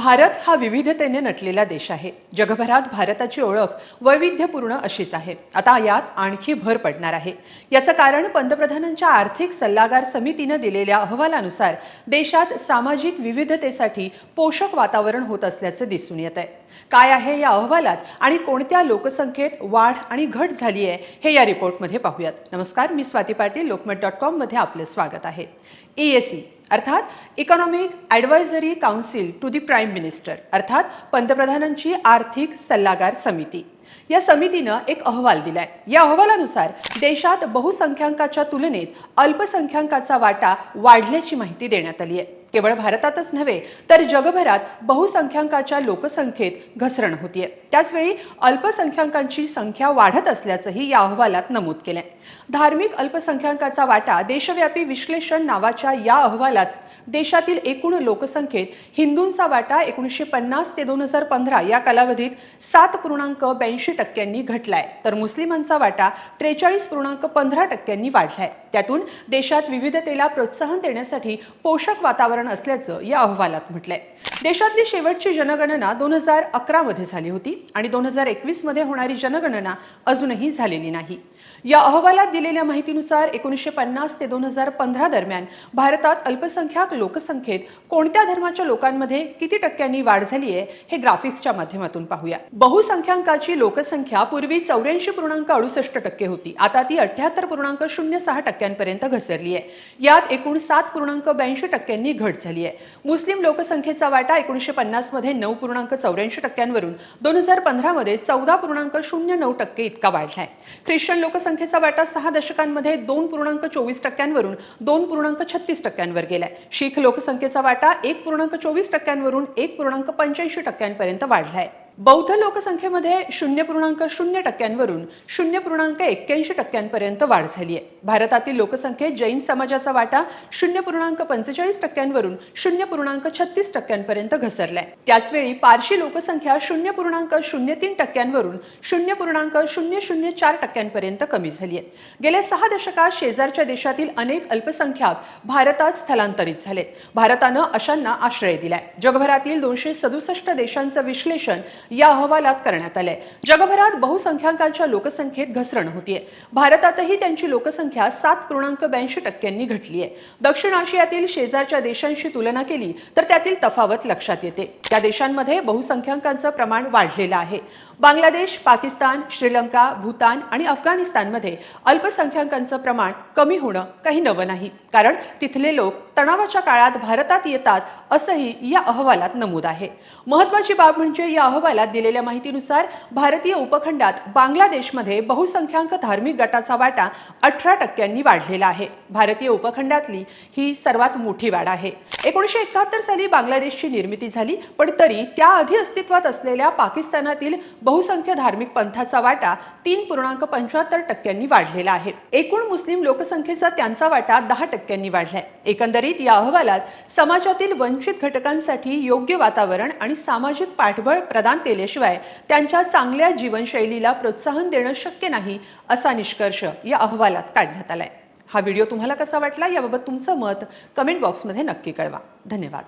भारत हा विविधतेने नटलेला देश आहे. जगभरात भारताची ओळख वैविध्यपूर्ण अशीच आहे. आता यात आणखी भर पडणार आहे. याचं कारण पंतप्रधानांच्या आर्थिक सल्लागार समितीनं दिलेल्या अहवालानुसार देशात सामाजिक विविधतेसाठी पोषक वातावरण होत असल्याचं दिसून येत आहे. काय आहे या अहवालात आणि कोणत्या लोकसंख्येत वाढ आणि घट झाली आहे हे या रिपोर्टमध्ये पाहूयात. नमस्कार मी स्वाती पाटील लोकमत डॉट कॉममध्ये आपलं स्वागत आहे. E सी अर्थात economic advisory council to the prime minister अर्थात पंतप्रधानांची आर्थिक सल्लागार समिती. या समितीनं एक अहवाल दिलाय. या अहवालानुसार देशात बहुसंख्याकाच्या तुलनेत अल्पसंख्याकाचा वाटा वाढल्याची माहिती देण्यात आली आहे. केवळ भारतातच नव्हे तर जगभरात बहुसंख्याकाच्या लोकसंख्येत घसरण होतीये. त्याचवेळी अल्पसंख्याकांची संख्या वाढत असल्याचंही या अहवालात नमूद केलंय. धार्मिक अल्पसंख्याकाचा वाटा देशव्यापी विश्लेषण नावाच्या या अहवालात देशातील एकूण लोकसंख्येत हिंदूंचा वाटा एकोणीसशे पन्नास ते दोन हजार पंधरा या कालावधीत सात पूर्णांक ब्याऐंशी टक्क्यांनी घटलाय. तर मुस्लिमांचा वाटा त्रेचाळीस पूर्णांक पंधरा टक्क्यांनी वाढलाय. त्यातून देशात विविधतेला प्रोत्साहन देण्यासाठी पोषक वातावरण असल्याचं या अहवालात म्हटलंय. देशातली शेवटची जनगणना दोन हजार अकरामध्ये झाली होती आणि दोन हजार एकवीसमध्ये होणारी जनगणना अजूनही झालेली नाही. या अहवालात दिलेल्या माहितीनुसार एकोणीसशे पन्नास ते दोन हजार पंधरा दरम्यान भारतात अल्पसंख्याक लोकसंख्येत कोणत्या धर्माच्या लोकांमध्ये किती टक्क्यांनी वाढ झाली आहे हे ग्राफिक्सच्या माध्यमातून पाहूया. बहुसंख्याकाची लोकसंख्या पूर्वी चौऱ्याऐंशी पूर्णांक अडुसष्ट टक्के होती. आता ती अठ्याहत्तर पूर्णांक शून्य सहा टक्क्यांपर्यंत घसरली आहे. यात एकूण सात पूर्णांक ब्याऐंशी टक्क्यांनी घट झाली आहे. मुस्लिम लोकसंख्येचा वाटा एकोणीसशे पन्नासमध्ये नऊ पूर्णांक चौऱ्याऐंशी टक्क्यांवरून दोन हजार पंधरा मध्ये चौदा पूर्णांक शून्य नऊ टक्के इतका वाढलाय. ख्रिश्चन लोकसंख्येचा वाटा सहा दशकांमध्ये दोन पूर्णांक चोवीस टक्क्यांवरून दोन पूर्णांक छत्तीस टक्क्यांवर गेलाय. शीख लोकसंख्येचा वाटा एक पूर्णांक चोवीस टक्क्यांवरून एक पूर्णांक पंच्याऐंशी टक्क्यांपर्यंत वाढलाय. बौद्ध लोकसंख्येमध्ये शून्य पूर्णांक शून्य टक्क्यांवरून शून्य पूर्णांक एक्क्याऐंशी टक्क्यांपर्यंत वाढ झाली आहे. भारतातील लोकसंख्येत जैन समाजाचा वाटा शून्य पूर्णांक पंचेचाळीस टक्क्यांवरून शून्य पूर्णांक छत्तीस टक्क्यांपर्यंत घसरलाय. त्याचवेळी पारशी लोकसंख्या शून्य पूर्णांक शून्य तीन टक्क्यांवरून शून्य पूर्णांक शून्य शून्य चार टक्क्यांपर्यंत कमी झाली आहे. गेल्या सहा दशकात शेजारच्या देशातील अनेक अल्पसंख्याक भारतात स्थलांतरित झालेत. भारतानं अशांना आश्रय दिलाय. जगभरातील दोनशे सदुसष्ट देशांचं विश्लेषण या अहवालात करण्यात आलंय. जगभरात बहुसंख्याकांच्या लोकसंख्येत घसरण होतीये. भारतातही त्यांची लोकसंख्या सात पूर्णांक ब्याऐंशी टक्क्यांनी घटली आहे दक्षिण आशियातील शेजारच्या देशांशी तुलना केली तर त्यातील तफावत लक्षात येते. त्या देशांमध्ये बहुसंख्याकांचं प्रमाण वाढलेलं आहे. बांगलादेश पाकिस्तान श्रीलंका भूतान आणि अफगाणिस्तानमध्ये अल्पसंख्याकांचं प्रमाण कमी होणं काही नवं नाही. कारण तिथले लोक तणावाच्या काळात भारतात येतात असंही या अहवालात नमूद आहे. महत्वाची बाब म्हणजे या अहवालात दिलेल्या माहितीनुसार भारतीय उपखंडात बांगलादेशमध्ये बहुसंख्याक धार्मिक गटाचा वाटा अठरा टक्क्यांनी वाढलेला आहे. भारतीय उपखंडातली ही सर्वात मोठी वाढ आहे. एकोणीसशे एकाहत्तर साली बांगलादेशची निर्मिती झाली पण तरी त्याआधी अस्तित्वात असलेल्या पाकिस्तानातील बहुसंख्य धार्मिक पंथाचा वाटा तीन पूर्णांक पंच्याहत्तर टक्क्यांनी वाढलेला आहे. एकूण मुस्लिम लोकसंख्येचा त्यांचा वाटा दहा टक्क्यांनी वाढलाय. एकंदरीत या अहवालात समाजातील वंचित घटकांसाठी योग्य वातावरण आणि सामाजिक पाठबळ प्रदान केल्याशिवाय त्यांच्या चांगल्या जीवनशैलीला प्रोत्साहन देणं शक्य नाही असा निष्कर्ष या अहवालात काढण्यात आलाय. हा व्हिडिओ तुम्हाला कसा वाटला याबाबत तुमचं मत कमेंट बॉक्समध्ये नक्की कळवा. धन्यवाद.